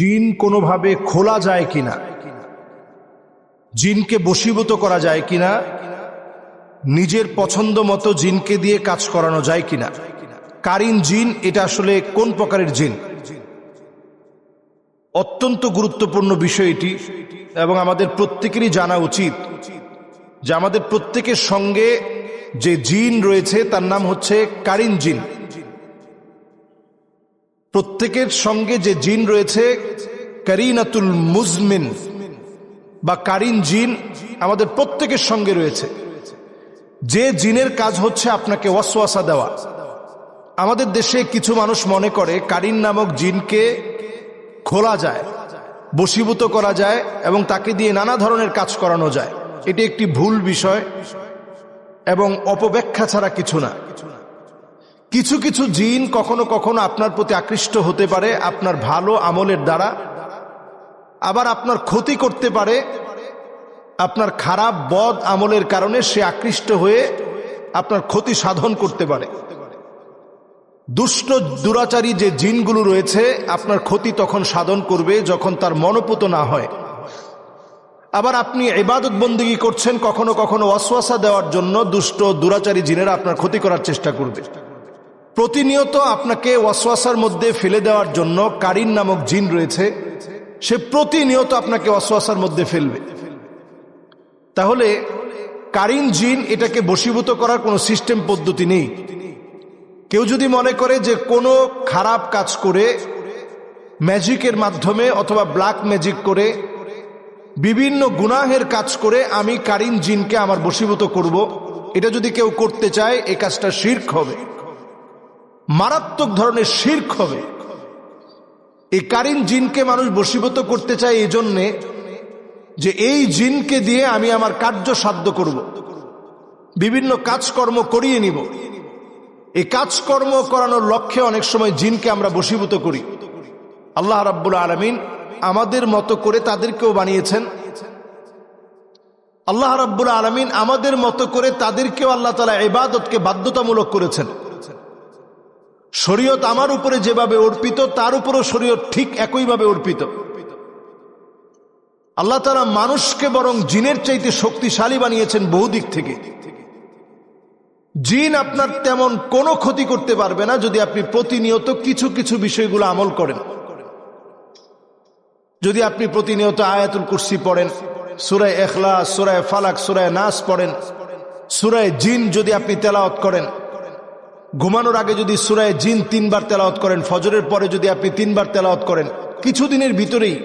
জিন কোনোভাবে খোলা যায় কিনা? জিনকে বশীভূত করা যায় কিনা? নিজের পছন্দ মতো জিনকে দিয়ে কাজ করানো যায় কিনা? কারিন জিন, এটা আসলে কোন প্রকারের জিন? অত্যন্ত গুরুত্বপূর্ণ বিষয় এটি, এবং আমাদের প্রত্যেকেরই জানা উচিত যে আমাদের প্রত্যেকের সঙ্গে যে জিন রয়েছে, তার নাম হচ্ছে কারিন জিন। প্রত্যেকের সঙ্গে যে জিন রয়েছে, কারিনাতুল মুজমিন বা কারিন জিন আমাদের প্রত্যেকের সঙ্গে রয়েছে। যে জিনের কাজ হচ্ছে আপনাকে ওয়াসওয়াসা দেওয়া। আমাদের দেশে কিছু মানুষ মনে করে কারিন নামক জিনকে খোলা যায়, বশীভূত করা যায় এবং তাকে দিয়ে নানা ধরনের কাজ করানো যায়। এটি একটি ভুল বিষয় এবং অপব্যাখ্যা ছাড়া কিছু না। কিছু কিছু জিন কখনো কখনো আপনার প্রতি আকৃষ্ট হতে পারে, আপনার ভালো আমলের দ্বারা। আবার আপনার ক্ষতি করতে পারে, আপনার খারাপ বদ আমলের কারণে সে আকৃষ্ট হয়ে আপনার ক্ষতি সাধন করতে পারে। দুষ্ট দুরাচারী যে জিনগুলো রয়েছে, আপনার ক্ষতি তখন সাধন করবে যখন তার মনোপুত না হয়। আবার আপনি ইবাদত বন্দিগি করছেন কখনো কখনো অশ্বাসা দেওয়ার জন্য দুষ্ট দুরাচারী জিনেরা আপনার ক্ষতি করার চেষ্টা করবে। প্রতিনিয়ত আপনাকে ওয়াসওয়াসার মধ্যে ফেলে দেওয়ার জন্য কারিন নামক জিন রয়েছে। সে প্রতিনিয়ত আপনাকে ওয়াসওয়াসার মধ্যে ফেলবে। তাহলে কারিন জিন এটাকে বশীভূত করার কোনো সিস্টেম, পদ্ধতি নেই। কেউ যদি মনে করে যে কোনো খারাপ কাজ করে, ম্যাজিকের মাধ্যমে অথবা ব্ল্যাক ম্যাজিক করে, বিভিন্ন গুনাহের কাজ করে আমি কারিন জিনকে আমার বশীভূত করব, এটা যদি কেউ করতে চায় এই কাজটা শির্ক হবে। মারাত্মক ধরনের শির্ক হবে। এই কারিন জিনকে মানুষ বশীভূত করতে চায় এই জন্যে যে এই জিনকে দিয়ে আমি আমার কার্য সাধ্য করব। বিভিন্ন কাজকর্ম করিয়ে নিব। এই কাজকর্ম করানোর লক্ষ্যে অনেক সময় জিনকে আমরা বশীভূত করি। আল্লাহ রাব্বুল আলমিন আমাদের মতো করে তাদেরকেও বানিয়েছেন। আল্লাহ রাব্বুল আলমিন আমাদের মতো করে তাদেরকেও আল্লাহ তালা ইবাদতকে বাধ্যতামূলক করেছেন। শরীয়ত আমার উপরে যেভাবে অর্পিত, তার উপরও শরীয়ত ঠিক একইভাবে অর্পিত। আল্লাহ তারা মানুষকে বরং জিনের চাইতে শক্তিশালী বানিয়েছেন বহুদিক থেকে। জিন আপনার তেমন কোনো ক্ষতি করতে পারবে না যদি আপনি প্রতিনিয়ত কিছু কিছু বিষয়গুলো আমল করেন। যদি আপনি প্রতিনিয়ত আয়াতুল কুরসি পড়েন সুরায় এখলা সুরায় ফালাক সুরায় নাস পড়েন সুরায় জিন যদি আপনি তেলাওয়াত করেন ঘুমানোর আগে যদি সুরায় জিন তিনবার তেলাওয়াত করেন, ফজরের পরে যদি আপনি তিনবার তেলাওয়াত করেন, কিছুদিনের ভিতরেই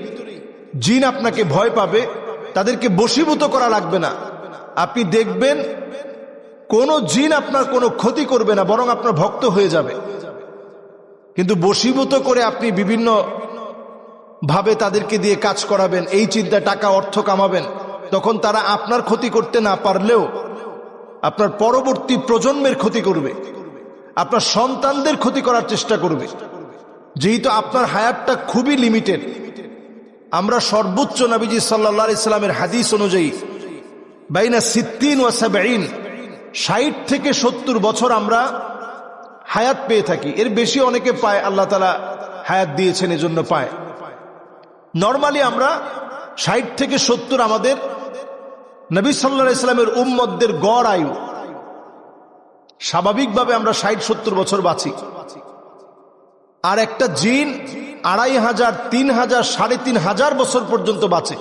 জিন আপনাকে ভয় পাবে, তাদেরকে বশীভূত করা লাগবে না। আপনি দেখবেন কোনো জিন আপনার কোনো ক্ষতি করবে না, বরং আপনার ভক্ত হয়ে যাবে। কিন্তু বশীভূত করে আপনি বিভিন্ন ভাবে তাদেরকে দিয়ে কাজ করাবেন, এই চিন্তা টাকা অর্থ কামাবেন, তখন তারা আপনার ক্ষতি করতে না পারলেও আপনার পরবর্তী প্রজন্মের ক্ষতি করবে। আপনার সন্তানদের ক্ষতি করার চেষ্টা করবে। যেহেতু আপনার হায়াতটা খুবই লিমিটেড আমরা সর্বোচ্চ নবীজি সাল্লা ইসলামের হাদিস অনুযায়ী বাইনা সিদ্দিন ওয়াসাবাইন ষাট থেকে সত্তর বছর আমরা হায়াত পেয়ে থাকি। এর বেশি অনেকে পায়, আল্লাহ তালা হায়াত দিয়েছেন, এজন্য পায়। নর্মালি আমরা ষাট থেকে সত্তর আমাদের নবী সাল্লা ইসলামের উম্মদদের গড় আয়ু স্বাভাবিকভাবে আমরা ষাট, সত্তর বছর বাঁচি। আর একটা জিন আড়াই হাজার, তিন হাজার, সাড়ে তিন হাজার বছর পর্যন্ত বাঁচে।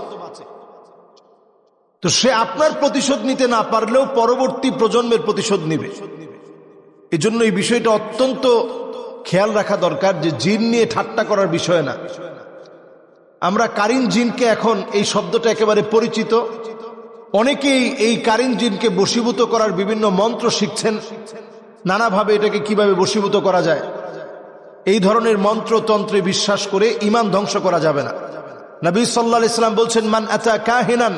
তো সে আপনার প্রতিশোধ নিতে না পারলেও পরবর্তী প্রজন্মের প্রতিশোধ নিবে। এজন্য এই বিষয়টা অত্যন্ত খেয়াল রাখা দরকার যে জিন নিয়ে ঠাট্টা করার বিষয় না। আমরা কারিন জিনকে এখন এই শব্দটা একেবারে পরিচিত। অনেকেই এই কারিন জিনকে বশীভূত করার বিভিন্ন মন্ত্র শিখছেন। নানাভাবে এটাকে কীভাবে বশীভূত করা যায়? এই ধরনের মন্ত্রতন্ত্রে বিশ্বাস করে ইমান ধ্বংস করা যাবে না। নবী সাল্লা ইসলাম বলছেন, মান আতা কাহিনান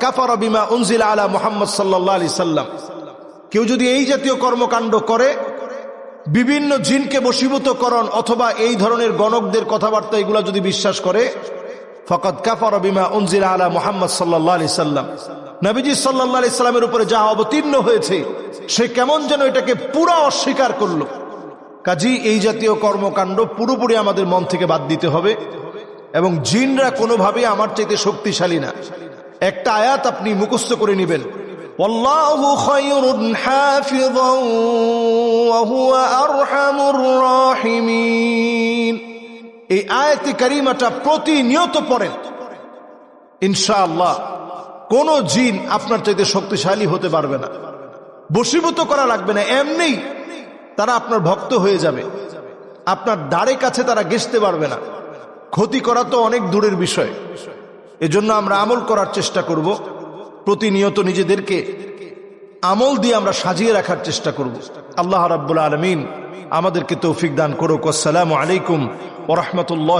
কাফারা বিমা আলা কেউ যদি এই জাতীয় কর্মকাণ্ড করে, বিভিন্ন জিনকে বশীভূতকরণ অথবা এই ধরনের গণকদের কথাবার্তা এগুলা যদি বিশ্বাস করে ফকত কাফর বিমা উনজির আলা মোহাম্মদ সাল্লাহ সাল্লাম। নবীজি সাল্লাহ আলি সাল্লামের উপরে যা অবতীর্ণ হয়েছে, সে কেমন যেন এটাকে পুরো অস্বীকার করল। কাজী, এই জাতীয় কর্মকাণ্ড পুরোপুরি আমাদের মন থেকে বাদ দিতে হবে এবং জিনরা কোনোভাবেই আমার চাইতে শক্তিশালী না। একটা আয়াত আপনি মুখস্থ করে নেবেন। হাফিযা এই আয়াতি কারিমাটা প্রতিনিয়ত পড়েন। ইনশাআল্লাহ, কোন জিন আপনার চাইতে শক্তিশালী হতে পারবে না। বশীভূত করা লাগবে না। এমনি তারা আপনার ভক্ত হয়ে যাবে। আপনার দ্বারে কাছে তারা ঘেসতে পারবে না। ক্ষতি করা তো অনেক দূরের বিষয়। এজন্য আমরা আমল করার চেষ্টা করব। প্রতিনিয়ত নিজেদেরকে আমল দিয়ে আমরা সাজিয়ে রাখার চেষ্টা করব। আল্লাহ রাব্বুল আলমিন আমাদেরকে তৌফিক দান করুক। আসসালামু আলাইকুম ওরহমতুল্লাহ